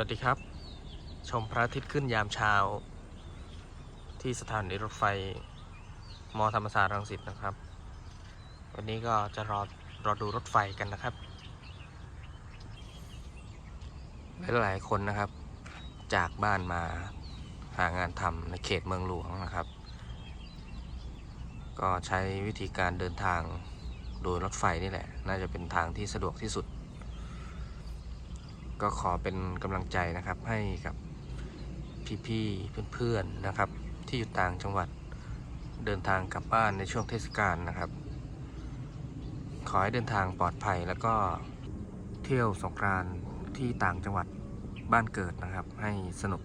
วัสดีครับ ชมพระอาทิตย์ขึ้นยามเช้า ที่สถานีรถไฟมอธรรมศาสตร์รังสิตนะครับ วันนี้ก็จะรอรอดูรถไฟกันนะครับหลายๆคนนะครับ จากบ้านมาหางานทำในเขตเมืองหลวงนะครับ ก็ใช้วิธีการเดินทางโดยรถไฟนี่แหละ น่าจะเป็นทางที่สะดวกที่สุด ก็ขอเป็นกำลังใจนะครับให้กับพี่ๆเพื่อนๆนะครับ ที่อยู่ต่างจังหวัดเดินทางกลับบ้านในช่วงเทศกาลนะครับ ขอให้เดินทางปลอดภัยแล้วก็เที่ยวสงกรานต์ที่ต่างจังหวัดบ้านเกิดนะครับ ให้สนุก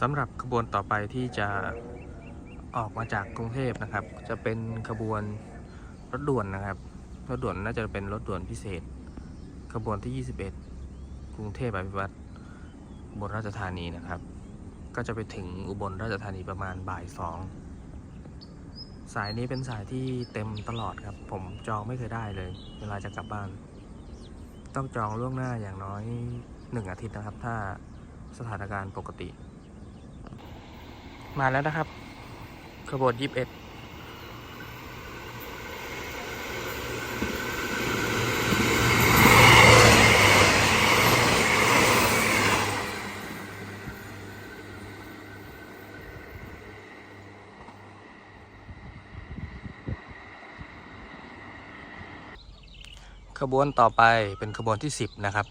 สำหรับขบวนต่อไปที่จะออกมาจากกรุงเทพนะครับ จะเป็นขบวนรถด่วนนะครับ รถด่วนน่าจะเป็นรถด่วนพิเศษ ขบวนที่ 21 กรุงเทพอภิวัตรอุบลราชธานีนะครับ ก็จะไปถึงอุบลราชธานีประมาณบ่ายสองสายนี้เป็นสายที่เต็มตลอดครับ ผมจองไม่เคยได้เลย เวลาจะกลับบ้าน ต้องจองล่วงหน้าอย่างน้อยหนึ่งอาทิตย์นะครับ ถ้าสถานการณ์ปกติ มาแล้วนะครับ ขบวน 21 ขบวนต่อไปเป็นขบวนที่ 10 นะครับ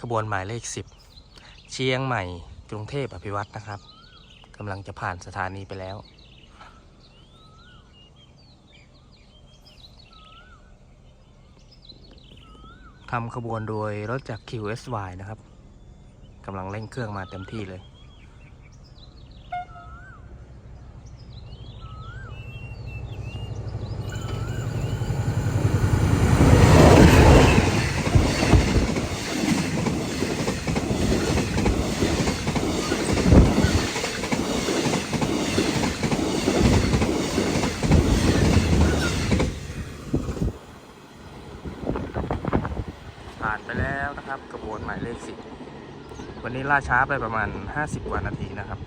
ขบวนหมายเลข 10 เชียงใหม่กรุงเทพอภิวัตนะครับกำลังจะผ่านสถานีไปแล้ว ทำขบวนโดยรถจาก QSY นะครับกำลังเร่งเครื่องมาเต็มที่เลย แล้วนะครับกระบวนหมายเลขสิบวันนี้ล่าช้าไปประมาณ 50กว่านาทีนะครับ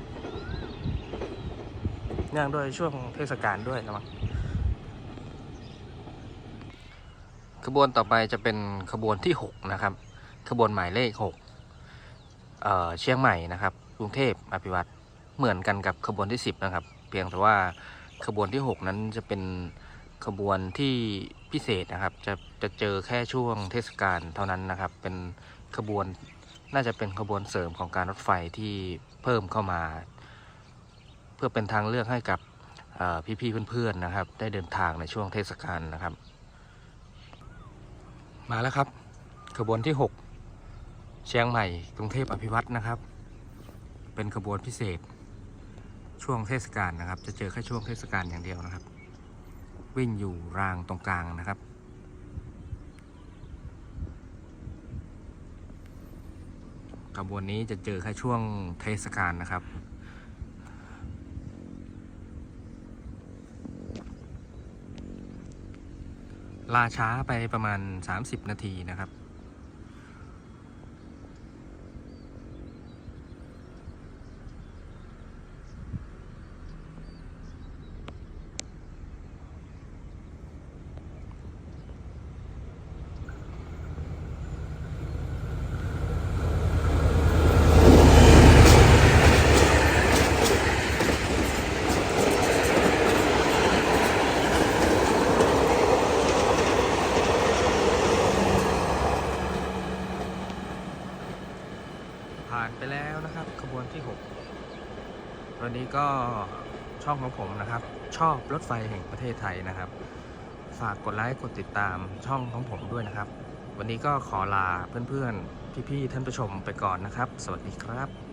เนื่องด้วยช่วงเทศกาลด้วยนะมั้งขบวนต่อไปจะเป็นขบวนที่ 6 นะครับ ขบวนหมายเลข6เอ่อเชียงใหม่นะครับกรุงเทพอภิวัตรเหมือนกันกับขบวนที่ 10 นะครับ เพียงแต่ว่าขบวนที่ 6 นั้นจะเป็นขบวนที่ พิเศษนะครับ จะจะเจอแค่ช่วงเทศกาลเท่านั้นนะครับ เป็นขบวนน่าจะเป็นขบวนเสริมของการรถไฟที่เพิ่มเข้ามา เพื่อเป็นทางเลือกให้กับพี่ๆเพื่อนๆนะครับ ได้เดินทางในช่วงเทศกาลนะครับ มาแล้วครับ ขบวนที่ 6 เชียงใหม่กรุงเทพอภิวัตนะครับ เป็นขบวนพิเศษช่วงเทศกาลนะครับ จะเจอแค่ช่วงเทศกาลอย่างเดียวนะครับ วิ่งอยู่รางตรงกลางนะครับ ขบวนนี้จะเจอแค่ช่วงเทศกาลนะครับ ลาช้าไปประมาณ 30 นาทีนะครับ ผ่านไปแล้วนะครับ ข บวนที่ 6 วันนี้ก็ช่องของผมนะครับ ชอบรถไฟแห่งประเทศไทยนะครับ ฝากกดไลค์กดติดตามช่องของผมด้วยนะครับ วันนี้ก็ขอลาเพื่อนๆ พี่ๆ ท่านผู้ชมไปก่อนนะครับ สวัสดีครับ